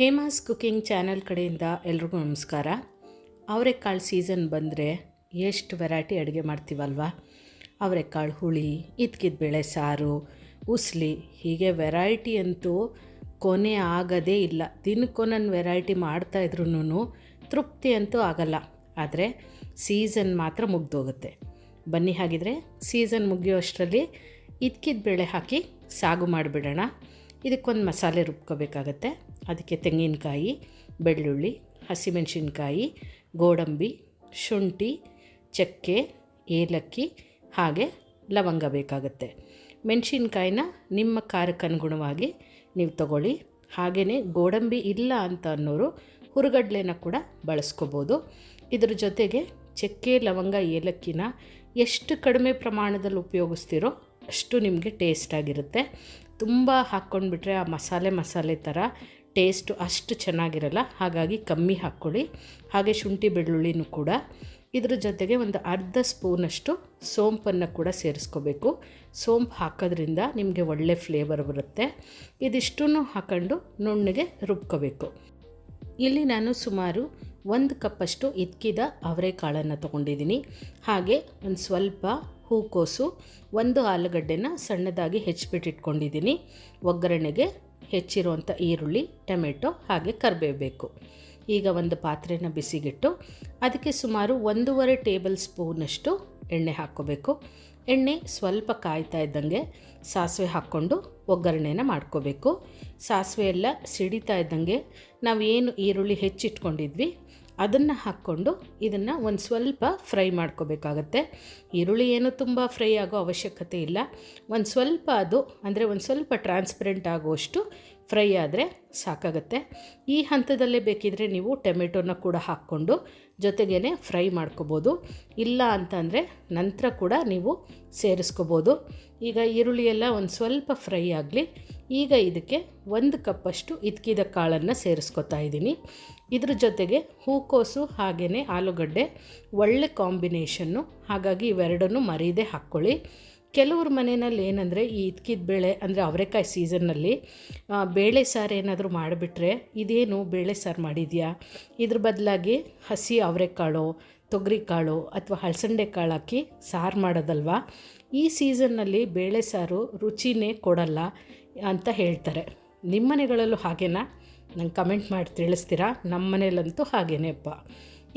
Hema's cooking channel ಕಡೆಯಿಂದ ಎಲ್ರಿಗೂ ನಮಸ್ಕಾರ. ಅವರೆಕಾಳು ಸೀಸನ್ ಬಂದರೆ ಎಷ್ಟು ವೆರೈಟಿ ಅಡುಗೆ ಮಾಡ್ತೀವಲ್ವ? ಅವರೆಕಾಳು ಹುಳಿ, ಇದ್ಕಿದ ಬೇಳೆ ಸಾರು, ಉಸ್ಲಿ, ಹೀಗೆ ವೆರೈಟಿ ಅಂತೂ ಕೊನೆ ಆಗೋದೇ ಇಲ್ಲ. ದಿನಕ್ಕೊಂದೊಂದು ವೆರೈಟಿ ಮಾಡ್ತಾಯಿದ್ರೂ ತೃಪ್ತಿ ಅಂತೂ ಆಗಲ್ಲ. ಆದರೆ ಸೀಸನ್ ಮಾತ್ರ ಮುಗ್ದೋಗುತ್ತೆ. ಬನ್ನಿ ಹಾಗಿದ್ರೆ ಸೀಸನ್ ಮುಗಿಯೋ ಅಷ್ಟರಲ್ಲಿ ಇದ್ಕಿದ ಬೇಳೆ ಹಾಕಿ ಸಾಗು ಮಾಡಿಬಿಡೋಣ. ಇದಕ್ಕೊಂದು ಮಸಾಲೆ ರುಬ್ಕೋಬೇಕಾಗತ್ತೆ. ಅದಕ್ಕೆ ತೆಂಗಿನಕಾಯಿ, ಬೆಳ್ಳುಳ್ಳಿ, ಹಸಿಮೆಣಸಿನ್ಕಾಯಿ, ಗೋಡಂಬಿ, ಶುಂಠಿ, ಚಕ್ಕೆ, ಏಲಕ್ಕಿ, ಹಾಗೆ ಲವಂಗ ಬೇಕಾಗುತ್ತೆ. ಮೆಣಸಿನ್ಕಾಯಿನ ನಿಮ್ಮ ಖಾರಕ್ಕನುಗುಣವಾಗಿ ನೀವು ತಗೊಳ್ಳಿ. ಹಾಗೆಯೇ ಗೋಡಂಬಿ ಇಲ್ಲ ಅಂತ ಅನ್ನೋರು ಹುರುಗಡ್ಲೆನ ಕೂಡ ಬಳಸ್ಕೋಬೋದು. ಇದರ ಜೊತೆಗೆ ಚಕ್ಕೆ, ಲವಂಗ, ಏಲಕ್ಕಿನ ಎಷ್ಟು ಕಡಿಮೆ ಪ್ರಮಾಣದಲ್ಲಿ ಉಪಯೋಗಿಸ್ತೀರೋ ಅಷ್ಟು ನಿಮಗೆ ಟೇಸ್ಟಾಗಿರುತ್ತೆ ತುಂಬ ಹಾಕ್ಕೊಂಡ್ಬಿಟ್ರೆ ಆ ಮಸಾಲೆ ಮಸಾಲೆ ಥರ ಟೇಸ್ಟು ಅಷ್ಟು ಚೆನ್ನಾಗಿರಲ್ಲ. ಹಾಗಾಗಿ ಕಮ್ಮಿ ಹಾಕ್ಕೊಳ್ಳಿ. ಹಾಗೆ ಶುಂಠಿ ಬೆಳ್ಳುಳ್ಳಿನೂ ಕೂಡ. ಇದ್ರ ಜೊತೆಗೆ ಒಂದು ಅರ್ಧ ಸ್ಪೂನಷ್ಟು ಸೋಂಪನ್ನು ಕೂಡ ಸೇರಿಸ್ಕೋಬೇಕು. ಸೋಂಪು ಹಾಕೋದ್ರಿಂದ ನಿಮಗೆ ಒಳ್ಳೆ ಫ್ಲೇವರ್ ಬರುತ್ತೆ. ಇದಿಷ್ಟನ್ನು ಹಾಕೊಂಡು ನುಣ್ಣಗೆ ರುಬ್ಕೋಬೇಕು. ಇಲ್ಲಿ ನಾನು ಸುಮಾರು ಒಂದು ಕಪ್ಪಷ್ಟು ಇದ್ಕಿದ ಅವರೆಕಾಳನ್ನು ತೊಗೊಂಡಿದ್ದೀನಿ. ಹಾಗೆ ಒಂದು ಸ್ವಲ್ಪ ಹೂಕೋಸು, ಒಂದು ಆಲೂಗಡ್ಡೆನ ಸಣ್ಣದಾಗಿ ಹೆಚ್ಚಿಬಿಟ್ಟಿಟ್ಕೊಂಡಿದ್ದೀನಿ ಒಗ್ಗರಣೆಗೆ ಹೆಚ್ಚಿರುವಂಥ ಈರುಳ್ಳಿ, ಟೊಮೆಟೊ, ಹಾಗೆ ಕರಿಬೇಬೇಕು ಈಗ ಒಂದು ಪಾತ್ರೆನ ಬಿಸಿಗಿಟ್ಟು, ಅದಕ್ಕೆ ಸುಮಾರು ಒಂದೂವರೆ ಟೇಬಲ್ ಸ್ಪೂನಷ್ಟು ಎಣ್ಣೆ ಹಾಕ್ಕೋಬೇಕು. ಎಣ್ಣೆ ಸ್ವಲ್ಪ ಕಾಯ್ತಾ ಇದ್ದಂಗೆ ಸಾಸಿವೆ ಹಾಕ್ಕೊಂಡು ಒಗ್ಗರಣೆನ ಮಾಡ್ಕೋಬೇಕು. ಸಾಸಿವೆ ಎಲ್ಲ ಸಿಡಿತಾ ಇದ್ದಂಗೆ ನಾವು ಏನು ಈರುಳ್ಳಿ ಹೆಚ್ಚಿಟ್ಕೊಂಡಿದ್ವಿ ಅದನ್ನು ಹಾಕ್ಕೊಂಡು ಇದನ್ನು ಒಂದು ಸ್ವಲ್ಪ ಫ್ರೈ ಮಾಡ್ಕೋಬೇಕಾಗತ್ತೆ. ಈರುಳ್ಳಿ ಏನು ತುಂಬ ಫ್ರೈ ಆಗೋ ಅವಶ್ಯಕತೆ ಇಲ್ಲ. ಒಂದು ಸ್ವಲ್ಪ ಅದು, ಅಂದರೆ ಒಂದು ಸ್ವಲ್ಪ ಟ್ರಾನ್ಸ್ಪರೆಂಟ್ ಆಗುವಷ್ಟು ಫ್ರೈ ಆದರೆ ಸಾಕಾಗುತ್ತೆ. ಈ ಹಂತದಲ್ಲೇ ಬೇಕಿದ್ರೆ ನೀವು ಟೊಮೆಟೊನ ಕೂಡ ಹಾಕ್ಕೊಂಡು ಜೊತೆಗೇ ಫ್ರೈ ಮಾಡ್ಕೋಬೋದು. ಇಲ್ಲ ಅಂತಂದರೆ ನಂತರ ಕೂಡ ನೀವು ಸೇರಿಸ್ಕೋಬೋದು. ಈಗ ಈರುಳ್ಳಿ ಎಲ್ಲ ಒಂದು ಸ್ವಲ್ಪ ಫ್ರೈ ಆಗಲಿ, ಈಗ ಇದಕ್ಕೆ ಒಂದು ಕಪ್ಪಷ್ಟು ಇದ್ಕಿದ ಕಾಳನ್ನು ಸೇರಿಸ್ಕೊತಾ ಇದ್ದೀನಿ. ಇದ್ರ ಜೊತೆಗೆ ಹೂಕೋಸು ಹಾಗೆಯೇ ಆಲೂಗಡ್ಡೆ ಒಳ್ಳೆ ಕಾಂಬಿನೇಷನ್ನು, ಹಾಗಾಗಿ ಇವೆರಡನ್ನೂ ಮರೀದೆ ಹಾಕ್ಕೊಳ್ಳಿ. ಕೆಲವ್ರ ಮನೆಯಲ್ಲಿ ಏನಂದರೆ ಈ ಇದ್ಕಿದ ಬೇಳೆ ಅಂದರೆ ಅವರೆಕಾಯಿ ಸೀಸನ್ನಲ್ಲಿ ಬೇಳೆ ಸಾರು ಏನಾದರೂ ಮಾಡಿಬಿಟ್ರೆ ಇದೇನು ಬೇಳೆ ಸಾರು ಮಾಡಿದ್ಯಾ? ಇದ್ರ ಬದಲಾಗಿ ಹಸಿ ಅವರೆಕಾಳು, ತೊಗರಿಕಾಳು ಅಥವಾ ಹಲಸಂಡೆ ಕಾಳು ಹಾಕಿ ಸಾರು ಮಾಡೋದಲ್ವಾ? ಈ ಸೀಸನ್ನಲ್ಲಿ ಬೇಳೆ ಸಾರು ರುಚಿನೇ ಕೊಡಲ್ಲ ಅಂತ ಹೇಳ್ತಾರೆ. ನಿಮ್ಮ ಮನೆಗಳಲ್ಲೂ ಹಾಗೇನಾ? ನಂಗೆ ಕಮೆಂಟ್ ಮಾಡಿ ತಿಳಿಸ್ತೀರಾ? ನಮ್ಮ ಮನೇಲಂತೂ ಹಾಗೇನೇಪ್ಪ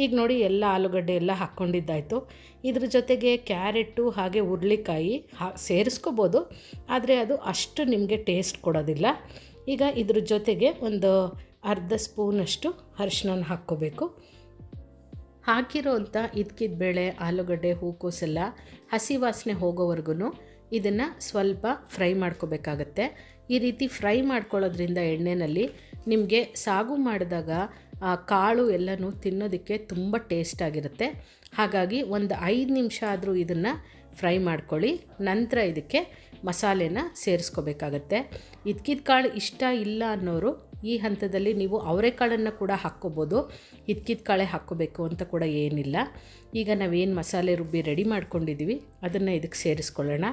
ಈಗ ನೋಡಿ ಎಲ್ಲ ಆಲೂಗಡ್ಡೆ ಎಲ್ಲ ಹಾಕ್ಕೊಂಡಿದ್ದಾಯಿತು. ಇದ್ರ ಜೊತೆಗೆ ಕ್ಯಾರೆಟು ಹಾಗೆ ಹುರ್ಳಿಕಾಯಿ ಹಾ ಸೇರಿಸ್ಕೋಬೋದು, ಆದರೆ ಅದು ಅಷ್ಟು ನಿಮಗೆ ಟೇಸ್ಟ್ ಕೊಡೋದಿಲ್ಲ. ಈಗ ಇದ್ರ ಜೊತೆಗೆ ಒಂದು ಅರ್ಧ ಸ್ಪೂನಷ್ಟು ಅರಿಶಿನ ಹಾಕ್ಕೋಬೇಕು. ಹಾಕಿರೋಂಥ ಇದ್ಕಿದ ಬೇಳೆ, ಆಲೂಗಡ್ಡೆ ಹೂಕೋಸೆಲ್ಲ ಹಸಿ ವಾಸನೆ ಹೋಗೋವರೆಗೂ ಇದನ್ನು ಸ್ವಲ್ಪ ಫ್ರೈ ಮಾಡ್ಕೋಬೇಕಾಗತ್ತೆ. ಈ ರೀತಿ ಫ್ರೈ ಮಾಡ್ಕೊಳ್ಳೋದ್ರಿಂದ ಎಣ್ಣೆಯಲ್ಲಿ ನಿಮಗೆ ಸಾಗು ಮಾಡಿದಾಗ ಕಾಳು ಎಲ್ಲನೂ ತಿನ್ನೋದಕ್ಕೆ ತುಂಬ ಟೇಸ್ಟಾಗಿರುತ್ತೆ ಹಾಗಾಗಿ ಒಂದು ಐದು ನಿಮಿಷ ಆದರೂ ಇದನ್ನು ಫ್ರೈ ಮಾಡ್ಕೊಳ್ಳಿ. ನಂತರ ಇದಕ್ಕೆ ಮಸಾಲೆನ ಸೇರಿಸ್ಕೋಬೇಕಾಗತ್ತೆ. ಇದ್ಕಿದ ಕಾಳು ಇಷ್ಟ ಇಲ್ಲ ಅನ್ನೋರು ಈ ಹಂತದಲ್ಲಿ ನೀವು ಅವರೆಕಾಳನ್ನು ಕೂಡ ಹಾಕ್ಕೋಬೋದು. ಇದ್ಕಿದ ಕಾಳೆ ಹಾಕ್ಕೋಬೇಕು ಅಂತ ಕೂಡ ಏನಿಲ್ಲ. ಈಗ ನಾವೇನು ಮಸಾಲೆ ರುಬ್ಬಿ ರೆಡಿ ಮಾಡ್ಕೊಂಡಿದ್ದೀವಿ ಅದನ್ನು ಇದಕ್ಕೆ ಸೇರಿಸ್ಕೊಳ್ಳೋಣ.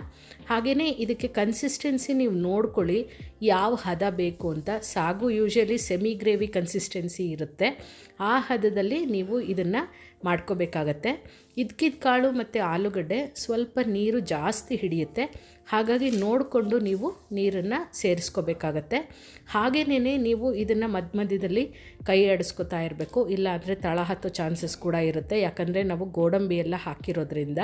ಹಾಗೆಯೇ ಇದಕ್ಕೆ ಕನ್ಸಿಸ್ಟೆನ್ಸಿ ನೀವು ನೋಡ್ಕೊಳ್ಳಿ ಯಾವ ಹದ ಬೇಕು ಅಂತ. ಸಾಗು ಯೂಶಲಿ ಸೆಮಿ ಗ್ರೇವಿ ಕನ್ಸಿಸ್ಟೆನ್ಸಿ ಇರುತ್ತೆ. ಆ ಹದದಲ್ಲಿ ನೀವು ಇದನ್ನು ಮಾಡ್ಕೋಬೇಕಾಗತ್ತೆ. ಇದ್ಕಿದ ಕಾಳು ಮತ್ತು ಆಲೂಗಡ್ಡೆ ಸ್ವಲ್ಪ ನೀರು ಜಾಸ್ತಿ ಹಿಡಿಯುತ್ತೆ. ಹಾಗಾಗಿ ನೋಡಿಕೊಂಡು ನೀವು ನೀರನ್ನು ಸೇರಿಸ್ಕೋಬೇಕಾಗತ್ತೆ. ಹಾಗೆಯೇ ನೀವು ಇದನ್ನು ಮಧ್ಯ ಮಧ್ಯದಲ್ಲಿ ಕೈ ಆಡಿಸ್ಕೊತಾ ಇರಬೇಕು. ಇಲ್ಲಾಂದರೆ ತಳ ಹತ್ತೋ ಚಾನ್ಸಸ್ ಕೂಡ ಇರುತ್ತೆ. ಯಾಕಂದರೆ ನಾವು ಗೋಡಂಬಿ ಎಲ್ಲ ಹಾಕಿರೋದ್ರಿಂದ.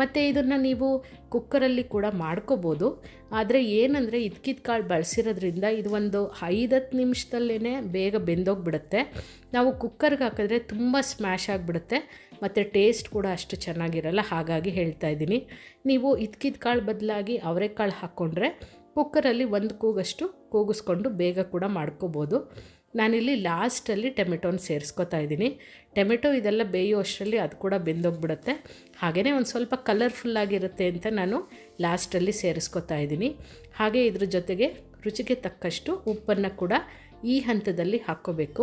ಮತ್ತು ಇದನ್ನು ನೀವು ಕುಕ್ಕರಲ್ಲಿ ಕೂಡ ಮಾಡ್ಕೋಬೋದು. ಆದರೆ ಏನಂದರೆ ಇದ್ಕಿದ ಕಾಳು ಬಳಸಿರೋದ್ರಿಂದ ಇದು ಒಂದು ಐದತ್ತು ನಿಮಿಷದಲ್ಲೇ ಬೇಗ ಬೆಂದೋಗ್ಬಿಡುತ್ತೆ. ನಾವು ಕುಕ್ಕರ್ಗೆ ಹಾಕಿದ್ರೆ ತುಂಬ ಸ್ಮ್ಯಾಶ್ ಆಗಿಬಿಡುತ್ತೆ. ಮತ್ತು ಟೇಸ್ಟ್ ಕೂಡ ಅಷ್ಟು ಚೆನ್ನಾಗಿರಲ್ಲ, ಹಾಗಾಗಿ ಹೇಳ್ತಾ ಇದ್ದೀನಿ. ನೀವು ಇದ್ಕಿದ ಕಾಳು ಬದಲಾಗಿ ಅವರೆಕಾಳು ಹಾಕ್ಕೊಂಡ್ರೆ ಕುಕ್ಕರಲ್ಲಿ ಒಂದು ಕೂಗಷ್ಟು ಕೂಗಿಸ್ಕೊಂಡು ಬೇಗ ಕೂಡ ಮಾಡ್ಕೋಬೋದು. ನಾನಿಲ್ಲಿ ಲಾಸ್ಟಲ್ಲಿ ಟೊಮೆಟೊನ ಸೇರಿಸ್ಕೊತಾ ಇದ್ದೀನಿ. ಟೊಮೆಟೊ ಇದೆಲ್ಲ ಬೇಯೋ ಅಷ್ಟರಲ್ಲಿ ಅದು ಕೂಡ ಬೆಂದೋಗ್ಬಿಡುತ್ತೆ. ಹಾಗೆಯೇ ಒಂದು ಸ್ವಲ್ಪ ಕಲರ್ಫುಲ್ಲಾಗಿರುತ್ತೆ ಅಂತ ನಾನು ಲಾಸ್ಟಲ್ಲಿ ಸೇರಿಸ್ಕೊತಾ ಇದ್ದೀನಿ. ಹಾಗೆ ಇದ್ರ ಜೊತೆಗೆ ರುಚಿಗೆ ತಕ್ಕಷ್ಟು ಉಪ್ಪನ್ನು ಕೂಡ ಈ ಹಂತದಲ್ಲಿ ಹಾಕ್ಕೋಬೇಕು.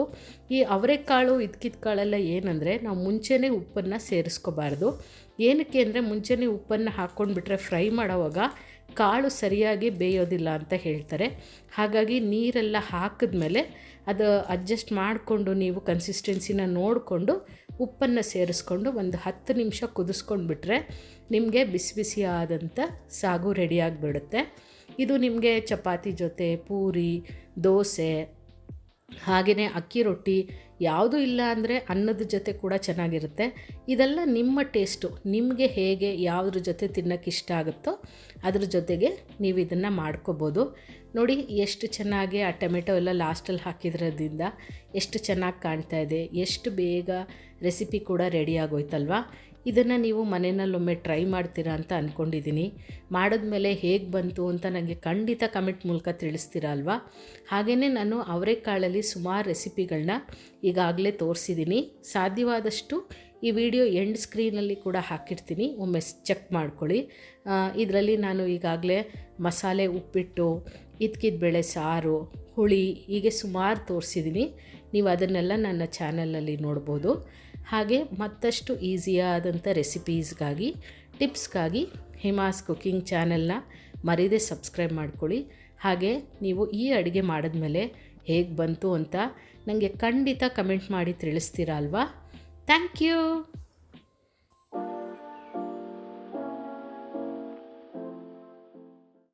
ಈ ಅವರೆಕಾಳು ಇದ್ಕಿದ ಕಾಳೆಲ್ಲ ಏನಂದರೆ ನಾವು ಮುಂಚೆನೇ ಉಪ್ಪನ್ನು ಸೇರಿಸ್ಕೋಬಾರ್ದು. ಏನಕ್ಕೆ ಅಂದರೆ ಮುಂಚೆನೇ ಉಪ್ಪನ್ನು ಹಾಕ್ಕೊಂಡ್ಬಿಟ್ರೆ ಫ್ರೈ ಮಾಡೋವಾಗ ಕಾಳು ಸರಿಯಾಗಿ ಬೇಯೋದಿಲ್ಲ ಅಂತ ಹೇಳ್ತಾರೆ. ಹಾಗಾಗಿ ನೀರೆಲ್ಲ ಹಾಕಿದ್ಮೇಲೆ ಅದು ಅಡ್ಜಸ್ಟ್ ಮಾಡಿಕೊಂಡು ನೀವು ಕನ್ಸಿಸ್ಟೆನ್ಸಿನ ನೋಡಿಕೊಂಡು ಉಪ್ಪನ್ನು ಸೇರಿಸ್ಕೊಂಡು ಒಂದು ಹತ್ತು ನಿಮಿಷ ಕುದಿಸ್ಕೊಂಡು ಬಿಟ್ಟರೆ ನಿಮಗೆ ಬಿಸಿ ಬಿಸಿ ಆದಂಥ ಸಾಗು ರೆಡಿಯಾಗಿಬಿಡುತ್ತೆ ಇದು ನಿಮಗೆ ಚಪಾತಿ ಜೊತೆ, ಪೂರಿ, ದೋಸೆ ಹಾಗೆಯೇ ಅಕ್ಕಿ ರೊಟ್ಟಿ ಯಾವುದು ಇಲ್ಲ ಅಂದರೆ ಅನ್ನದ ಜೊತೆ ಕೂಡ ಚೆನ್ನಾಗಿರುತ್ತೆ. ಇದೆಲ್ಲ ನಿಮ್ಮ ಟೇಸ್ಟು, ನಿಮಗೆ ಹೇಗೆ ಯಾವುದ್ರ ಜೊತೆ ತಿನ್ನೋಕ್ಕೆ ಇಷ್ಟ ಆಗುತ್ತೋ ಅದ್ರ ಜೊತೆಗೆ ನೀವು ಇದನ್ನು ಮಾಡ್ಕೋಬೋದು. ನೋಡಿ ಎಷ್ಟು ಚೆನ್ನಾಗಿ ಆ ಟೊಮೆಟೊ ಎಲ್ಲ ಲಾಸ್ಟಲ್ಲಿ ಹಾಕಿದ್ರದಿಂದ ಎಷ್ಟು ಚೆನ್ನಾಗಿ ಕಾಣ್ತಾ ಇದೆ, ಎಷ್ಟು ಬೇಗ ರೆಸಿಪಿ ಕೂಡ ರೆಡಿ ಆಗೋಯ್ತಲ್ವಾ? ಇದನ್ನು ನೀವು ಮನೆಯಲ್ಲೊಮ್ಮೆ ಟ್ರೈ ಮಾಡ್ತೀರಾ ಅಂತ ಅಂದ್ಕೊಂಡಿದ್ದೀನಿ ಮಾಡಿದ್ಮೇಲೆ ಹೇಗೆ ಬಂತು ಅಂತ ನನಗೆ ಖಂಡಿತ ಕಮೆಂಟ್ ಮೂಲಕ ತಿಳಿಸ್ತೀರಾ ಅಲ್ವಾ? ಹಾಗೆಯೇ ನಾನು ಅವರೆಕಾಳಲ್ಲಿ ಸುಮಾರು ರೆಸಿಪಿಗಳನ್ನ ಈಗಾಗಲೇ ತೋರಿಸಿದ್ದೀನಿ ಸಾಧ್ಯವಾದಷ್ಟು ಈ ವಿಡಿಯೋ ಎಂಡ್ ಸ್ಕ್ರೀನಲ್ಲಿ ಕೂಡ ಹಾಕಿರ್ತೀನಿ. ಒಮ್ಮೆ ಚೆಕ್ ಮಾಡ್ಕೊಳ್ಳಿ. ಇದರಲ್ಲಿ ನಾನು ಈಗಾಗಲೇ ಮಸಾಲೆ, ಉಪ್ಪಿಟ್ಟು ಇದ್ಕಿದ ಬೇಳೆ ಸಾರು, ಹುಳಿ ಹೀಗೆ ಸುಮಾರು ತೋರಿಸಿದ್ದೀನಿ ನೀವು ಅದನ್ನೆಲ್ಲ ನನ್ನ ಚಾನಲಲ್ಲಿ ನೋಡ್ಬೋದು. ಹಾಗೆ ಮತ್ತಷ್ಟು ಈಸಿಯಾದಂಥ ರೆಸಿಪೀಸ್ಗಾಗಿ, ಟಿಪ್ಸ್ಗಾಗಿ ಹಿಮಾಸ್ ಕುಕ್ಕಿಂಗ್ ಚಾನೆಲ್ನ ಮರೀದೆ ಸಬ್ಸ್ಕ್ರೈಬ್ ಮಾಡ್ಕೊಳ್ಳಿ. ಹಾಗೆ ನೀವು ಈ ಅಡುಗೆ ಮಾಡಿದ್ಮೇಲೆ ಹೇಗೆ ಬಂತು ಅಂತ ನನಗೆ ಖಂಡಿತ ಕಮೆಂಟ್ ಮಾಡಿ ತಿಳಿಸ್ತೀರಾ ಅಲ್ವಾ? Thank you!